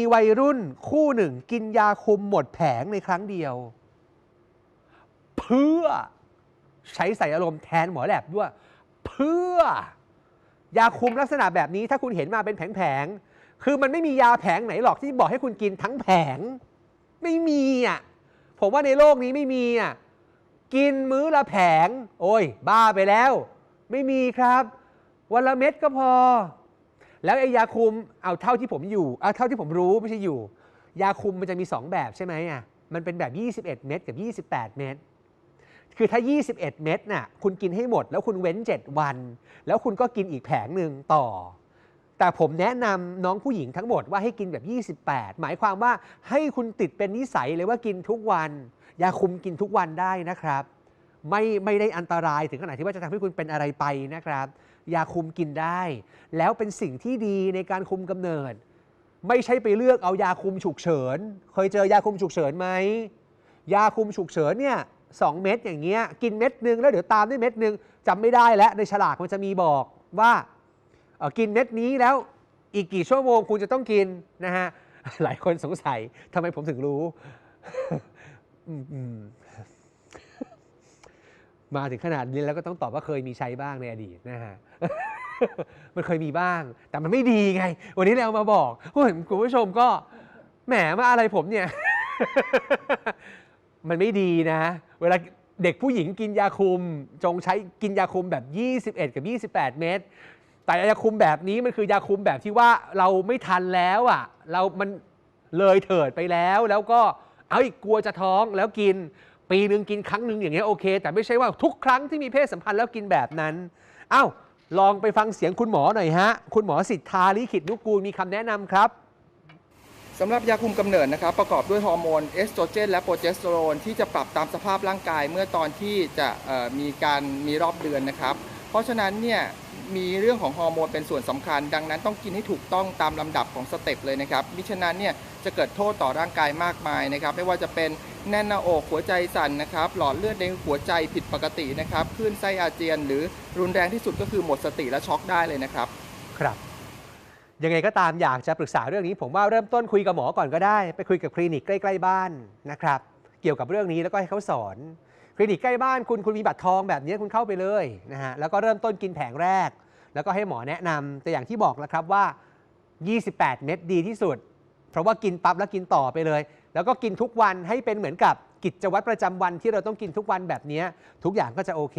มีวัยรุ่นคู่หนึ่งกินยาคุมหมดแผงในครั้งเดียว เพื่อใช้ใส่อารมณ์แทนหมอแลบด้วย เพื่อยาคุมลักษณะแบบนี้ถ้าคุณเห็นมาเป็นแผงๆคือมันไม่มียาแผงไหนหรอกที่บอกให้คุณกินทั้งแผง ไม่มีอะผมว่าในโลกนี้ไม่มีอะกินมื้อละแผง โอ้ย บ้าไปแล้ว ไม่มีครับ วันละเม็ดก็พอ แล้วไอ้ยาคุมเอาเท่าที่ผมอยู่เอาเท่าที่ผมรู้ไม่ใช่อยู่ ยาคุมมันจะมี 2 แบบใช่ไหมอะมันเป็นแบบ 21 เม็ดกับ 28 เม็ดคือถ้า 21 เม็ดน่ะคุณกินให้หมด แล้วคุณเว้น 7 วัน แล้วคุณก็กินอีกแผงหนึ่งต่อ แต่ผมแนะนำน้องผู้หญิงทั้งหมดว่าให้กินแบบ 28 หมายความว่าให้คุณติดเป็นนิสัยเลยว่ากินทุกวัน ยาคุมกินทุกวันได้นะครับ ไม่ไม่ได้อันตรายถึงขนาดที่ว่าจะทำให้คุณเป็นอะไรไปนะครับ ยาคุมกินได้ แล้วเป็นสิ่งที่ดีในการคุมกำเนิด ไม่ใช่ไปเลือกเอายาคุมฉุกเฉิน เคยเจอยาคุมฉุกเฉินไหมยาคุมฉุกเฉินเนี่ยสองเม็ดอย่างเงี้ยกินเม็ดหนึ่งแล้วเดี๋ยวตามด้วยเม็ดหนึ่งจำไม่ได้แล้วในฉลากมันจะมีบอกว่ากินเม็ดนี้แล้วอีกกี่ชั่วโมงคุณจะต้องกินนะฮะหลายคนสงสัยทำไมผมถึงรู้ อืม มาถึงขนาดนี้แล้วก็ต้องตอบว่าเคยมีใช้บ้างในอดีตนะฮะมันเคยมีบ้าง แต่มันไม่ดีไง วันนี้เรามาบอกคุณผู้ชมก็แหมมาอะไรผมเนี่ย มันไม่ดีนะ เวลาเด็กผู้หญิงกินยาคุม จงใช้กินยาคุมแบบ 21 กับ 28 เม็ดแต่ยาคุมแบบนี้มันคือยาคุมแบบที่ว่าเราไม่ทันแล้วอะ เรามันเลยเถิดไปแล้วแล้วก็เอาอีกกลัวจะท้องแล้วกิน ปีหนึ่งกินครั้งหนึ่งอย่างเงี้ยโอเค แต่ไม่ใช่ว่าทุกครั้งที่มีเพศสัมพันธ์แล้วกินแบบนั้นเอ้าลองไปฟังเสียงคุณหมอหน่อยฮะ คุณหมอสิทธาลิขิตนุกูลมีคำแนะนำครับสำหรับยาคุมกำเนิดนะครับประกอบด้วยฮอร์โมนเอสโตรเจนและโปรเจสเตอโรนที่จะปรับตามสภาพร่างกายเมื่อตอนที่จะมีการมีรอบเดือนนะครับ เพราะฉะนั้นเนี่ย มีเรื่องของฮอร์โมนเป็นส่วนสำคัญ ดังนั้นต้องกินให้ถูกต้องตามลำดับของสเต็ปเลยนะครับมิฉะนั้นเนี่ยจะเกิดโทษต่อร่างกายมากมายนะครับไม่ว่าจะเป็นแน่นหน้าอกหัวใจสั่นนะครับหลอดเลือดในหัวใจผิดปกตินะครับคลื่นไส้อาเจียน หรือรุนแรงที่สุดก็คือหมดสติและช็อกได้เลยนะครับ ครับยังไงก็ตามอยากจะปรึกษาเรื่องนี้ ผมว่าเริ่มต้นคุยกับหมอก่อนก็ได้ ไปคุยกับคลินิกใกล้ ๆ บ้านนะครับ เกี่ยวกับเรื่องนี้แล้วก็ให้เขาสอน ลินิกใกล้บ้านคุณคุณมีบัตรทองแบบนี้คุณเข้าไปเลยนะฮะแล้วก็เริ่มต้นกินแผงแรก แล้วก็ให้หมอแนะนำแต่อย่างที่บอกแล้วครับว่า 28 เม็ดดีที่สุด เพราะว่ากินปั๊บแล้วกินต่อไปเลย แล้วก็กินทุกวันให้เป็นเหมือนกับกิจวัตรประจำวันที่เราต้องกินทุกวันแบบนี้ทุกอย่างก็จะโอเค